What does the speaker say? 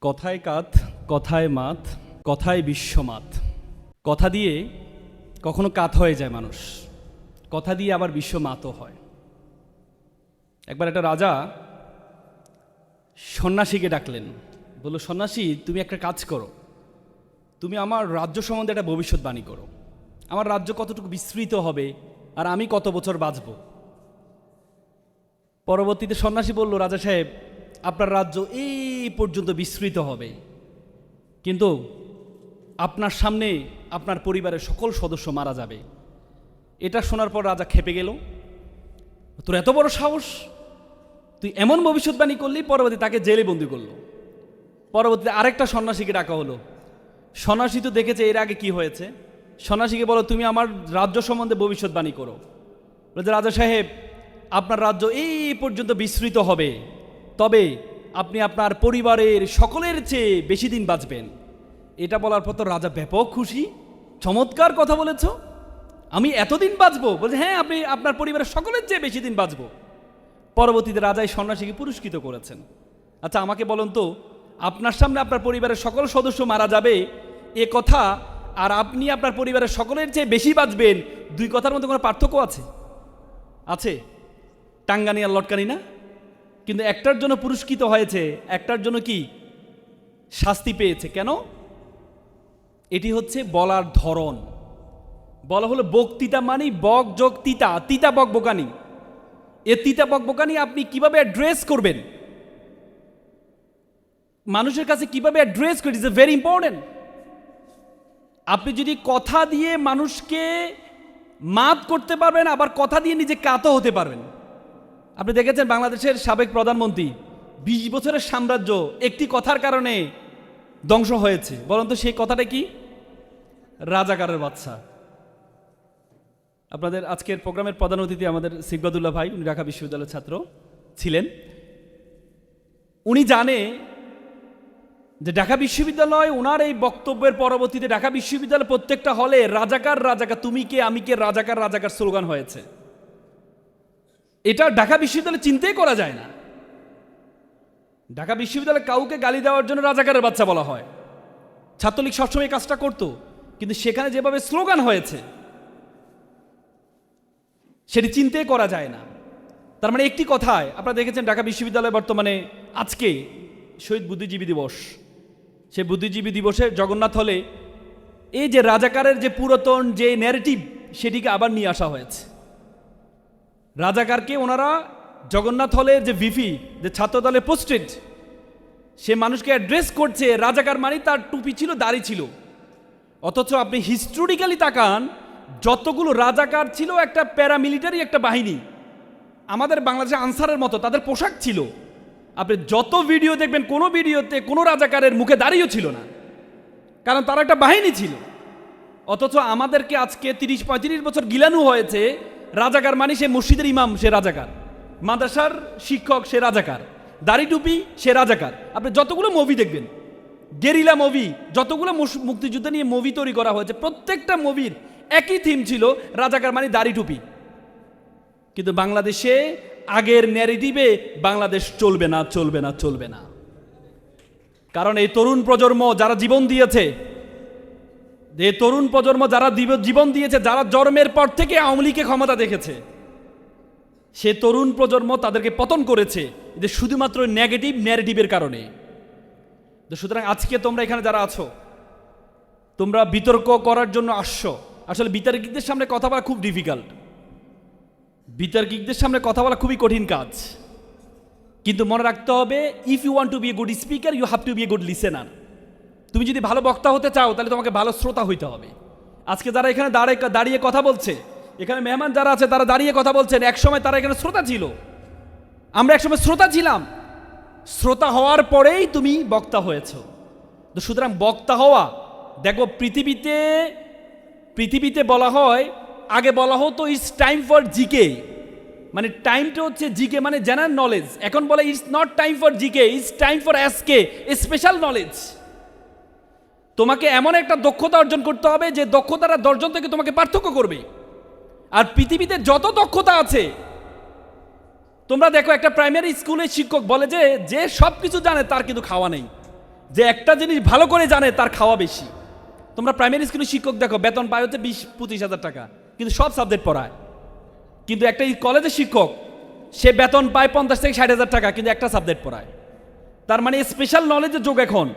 কথায় কাত, কথায় মাত, কথায় বিশ্বমাত। কথা দিয়ে কখনো কাত হয়ে যায় মানুষ। কথা দিয়ে আবার বিশ্বমাতও হয়। একবার একটা রাজা সন্ন্যাসীকে ডাকলেন। বলল, সন্ন্যাসী, তুমি একটা কাজ করো। তুমি আমার রাজ্য সম্বন্ধে একটা ভবিষ্যৎবাণী করো। আমার রাজ্য কতটুকু বিস্তৃত হবে আর আমি কত বছর বাঁচব? পরবর্তীতে সন্ন্যাসী বলল, রাজা সাহেব আপনার রাজ্য এই পর্যন্ত বিস্তৃত হবে। কিন্তু আপনার সামনে আপনার পরিবারের সকল সদস্য মারা যাবে। এটা শোনার পর রাজা খেপে গেল। তোর এত বড় সাহস? তুই এমন ভবিষ্যৎবাণী করলি, পরবর্তী তাকে জেলে বন্দি করল। পরবর্তীতে আরেকটা সন্ন্যাসীকে ডাকা হলো। সন্ন্যাসী তো দেখেছে এর আগে কি হয়েছে। সন্ন্যাসীকে বলো, তুমি আমার রাজ্য সম্বন্ধে ভবিষ্যৎবাণী করো। রাজা সাহেব, আপনার রাজ্য এই পর্যন্ত বিস্তৃত হবে। তবে আপনি আপনার পরিবারের সকলের চেয়ে বেশি দিন বাঁচবেন। এটা বলার পর তো রাজা ব্যাপক খুশি। চমৎকার কথা বলেছ। আমি এতদিন বাঁচবো? বলছে হ্যাঁ আপনি আপনার পরিবারের সকলের চেয়ে বেশি দিন বাঁচবো। পরবর্তীতে রাজাই সন্ন্যাসীকে পুরস্কৃত করেছেন। আচ্ছা আমাকে বলুন তো, আপনার সামনে আপনার পরিবারের সকল সদস্য মারা যাবে, এ কথা, আর আপনি আপনার পরিবারের সকলের চেয়ে বেশি বাঁচবেন, দুই কথার মধ্যে কোনো পার্থক্য আছে? আছে। টাঙ্গানি আর লটকানি না? কিন্তু একটার জন্য পুরস্কৃত হয়েছে, একটার জন্য কি? শাস্তি পেয়েছে। কেন? এটি হচ্ছে বলার ধরন। বলা হলো বক্তৃতা মানে বক যোগ তিতা। তিতা, বক, বোকানি। এ তিতা, বক, বোকানি আপনি কীভাবে অ্যাড্রেস করবেন? মানুষের কাছে কীভাবে অ্যাড্রেস করি ইজ এ ভেরি ইম্পর্টেন্ট আপনি যদি কথা দিয়ে মানুষকে মাত করতে পারবেন, আবার কথা দিয়ে নিজে কাতও হতে পারবেন। আপনি দেখেছেন বাংলাদেশের সাবেক প্রধানমন্ত্রী বিশ বছরের সাম্রাজ্য একটি কথার কারণে ধ্বংস হয়েছে। বরন্ত সেই কথাটা কি? রাজাকারের বাচ্চা আপনাদের আজকের প্রোগ্রামের প্রধান অতিথি আমাদের সিকবাদুল্লাহ ভাই, উনি ঢাকা বিশ্ববিদ্যালয়ের ছাত্র ছিলেন। উনি জানে যে ঢাকা বিশ্ববিদ্যালয় ওনার এই বক্তব্যের পরবর্তীতে ঢাকা বিশ্ববিদ্যালয় প্রত্যেকটা হলে রাজাকার রাজাকার তুমি কে, আমি কে, রাজাকার রাজাকার স্লোগান হয়েছে। এটা ঢাকা বিশ্ববিদ্যালয়ে চিন্তাই করা যায় না। ঢাকা বিশ্ববিদ্যালয়ে কাউকে গালি দেওয়ার জন্য রাজাকারের বাচ্চা বলা হয়। ছাত্রলীগ সবসময় কাজটা করতো, কিন্তু সেখানে যেভাবে স্লোগান হয়েছে, সেটি চিন্তাই করা যায় না। তার মানে একটি কথায়, আপনারা দেখেছেন ঢাকা বিশ্ববিদ্যালয় বর্তমানে আজকে শহীদ বুদ্ধিজীবী দিবস। সেই বুদ্ধিজীবী দিবসে জগন্নাথ হলে এই যে রাজাকারের যে পুরাতন যে ন্যারেটিভ সেটিকে আবার নিয়ে আসা হয়েছে। রাজাকারকে ওনারা জগন্নাথ হলের যে ভিপি, যে ছাত্রদলে পোস্টেড সে মানুষকে অ্যাড্রেস করছে, রাজাকার মানে তার টুপি ছিল, দাড়ি ছিল। অথচ আপনি হিস্টোরিক্যালি তাকান, যতগুলো রাজাকার ছিল, একটা প্যারামিলিটারি একটা বাহিনী। আমাদের বাংলাদেশে আনসারের মতো, তাদের পোশাক ছিল। আপনি যত ভিডিও দেখবেন, কোনো ভিডিওতে কোনো রাজাকারের মুখে দাঁড়িয়েও ছিল না। কারণ তারা একটা বাহিনী ছিল। অথচ আমাদেরকে আজকে তিরিশ পঁয়ত্রিশ বছর গিলানো হয়েছে রাজাকার মানে সে মসজিদের ইমাম, সে রাজাকার। মাদ্রাসার শিক্ষক, সে রাজাকার। দাড়ি টুপি, সে রাজাকার। আপনি যতগুলো মুভি দেখবেন, গেরিলা মুভি যতগুলো মুক্তিযুদ্ধ নিয়ে মুভি তৈরি করা হয়েছে, প্রত্যেকটা মুভির একই থিম ছিল রাজাকার মানে দাড়ি টুপি। কিন্তু বাংলাদেশে আগের ন্যারেটিভে বাংলাদেশ চলবে না চলবে না চলবে না। কারণ এই তরুণ প্রজন্ম যারা জীবন দিয়েছে যে তরুণ প্রজন্ম যারা জীবন দিয়েছে, যারা জন্মের পর থেকে আওয়ামী লীগকে ক্ষমতা দেখেছে, সে তরুণ প্রজন্ম তাদেরকে পতন করেছে যে শুধুমাত্র নেগেটিভ ন্যারেটিভের কারণে। তো সুতরাং আজকে তোমরা এখানে যারা আছো, তোমরা বিতর্ক করার জন্য আসছো। আসলে বিতর্কিকদের সামনে কথা বলা খুব ডিফিকাল্ট বিতর্কিকদের সামনে কথা বলা খুবই কঠিন কাজ। কিন্তু মনে রাখতে হবে if you want to be a good speaker you have to be a good listener তুমি যদি ভালো বক্তা হতে চাও, তাহলে তোমাকে ভালো শ্রোতা হইতে হবে। আজকে যারা এখানে দাঁড়িয়ে দাঁড়িয়ে কথা বলছে, এখানে মেহমান যারা আছে, তারা দাঁড়িয়ে কথা বলছেন, একসময় তারা এখানে শ্রোতা ছিল। আমরা একসময় শ্রোতা ছিলাম। শ্রোতা হওয়ার পরেই তুমি বক্তা হয়েছ। তো সুতরাং বক্তা হওয়া, দেখো, পৃথিবীতে পৃথিবীতে বলা হয়, আগে বলা হতো ইটস টাইম ফর জিকে মানে টাইমটা হচ্ছে জিকে মানে জেনারেল নলেজ এখন বলে it's not time for GK it's time for SK special knowledge তোমাকে এমন একটা দক্ষতা অর্জন করতে হবে যে দক্ষতাটা দশজন থেকে তোমাকে পার্থক্য করবে। আর পৃথিবীতে যত দক্ষতা আছে, তোমরা দেখো একটা প্রাইমারি স্কুলের শিক্ষক বলে যে যে সব কিছু জানে তার কিন্তু খাওয়া নেই। যে একটা জিনিস ভালো করে জানে তার খাওয়া বেশি। তোমরা প্রাইমারি স্কুলের শিক্ষক দেখো, বেতন পায় হচ্ছে বিশ, পঁচিশ হাজার টাকা, কিন্তু সব সাবজেক্ট পড়ায়। কিন্তু একটা কলেজের শিক্ষক, সে বেতন পায় পঞ্চাশ থেকে ষাট হাজার টাকা, কিন্তু একটা সাবজেক্ট পড়ায়। তার মানে স্পেশাল নলেজের যোগ এখন।